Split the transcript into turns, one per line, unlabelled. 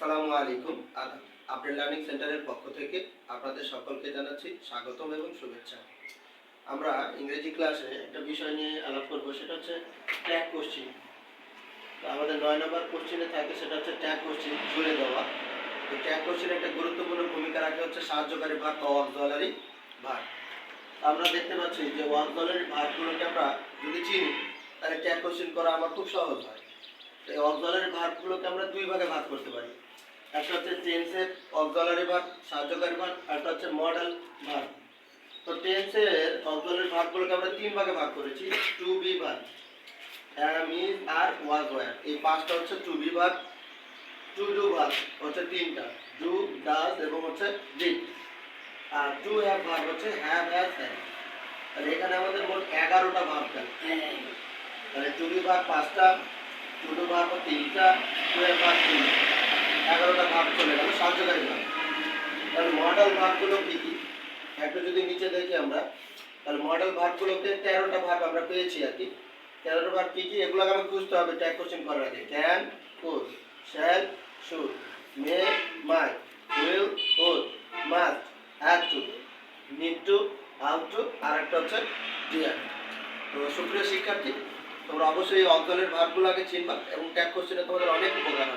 আসসালামু আলাইকুম। Update learning সেন্টারের পক্ষ থেকে আপনাদের সকলকে জানাচ্ছি স্বাগতম এবং শুভেচ্ছা। আমরা ইংরেজি ক্লাসে একটা বিষয় নিয়ে আলাপ করব, সেটা হচ্ছে ট্যাগ কোশ্চিন আমাদের নয় নম্বর কোশ্চিনে থাকে, সেটা হচ্ছে ট্যাগ কোশ্চিন জুড়ে দেওয়া। তো ট্যাগ কোশ্চিনে একটা গুরুত্বপূর্ণ ভূমিকা রাখে হচ্ছে সাহায্যকারী ভাগ বা অক্সিলারি ভাগ আমরা দেখতে পাচ্ছি যে অক্সিলারি ভাগগুলোকে আমরা যদি চিনি, তাহলে ট্যাগ কোশ্চিন করা আমার খুব সহজ হয়। এই অক্সিলারি ভাগগুলোকে আমরা দুই ভাগে ভাগ করতে পারি। একটা হচ্ছে টেন্সের অক্সিলারি ভাগ, সাহায্যকারী ভাগ, আর একটা হচ্ছে মডেল ভাগ। তো টেন্সের অক্সিলারি ভাগগুলোকে আমরা তিন ভাগে ভাগ করেছি টু বি ভাগ। Am is R was were এই পাঁচটা হচ্ছে টু বি ভাগ টু ডু ভাগ, হচ্ছে তিনটা। ডু ডাজ এবং হচ্ছে ডিড আর টু হ্যাভ ভাগ হচ্ছে হ্যাভ হ্যাজ হ্যাভ তাহলে এখানে আমাদের মোট এগারোটা ভাগ থাকে তাহলে টু বি ভাগ পাঁচটা টু ডু ভাগ তিনটা টু হ্যাভ ভাগ তিনটা। চলে গেল সাহায্যকারী ভাগ তাহলে মডেল ভাগগুলো কি কি? একটু যদি নিচে দেখি আমরা, তাহলে মডেল ভাগগুলোকে তেরোটা ভাগ আমরা পেয়েছি আর কি। তেরোটা ভাগ কি কি? এগুলোকে আমাকে খুঁজতে হবে ট্যাগ কোশ্চেন করার আগে। Can could shall should may might will would must have to need to how to আর একটা হচ্ছে ডিয়ার তো সুপ্রিয় শিক্ষার্থী, তোমরা অবশ্যই অজ্ঞানের ভাগগুলো আগে চিনবা এবং ট্যাগ কোশ্চেনে তোমাদের অনেক উপকার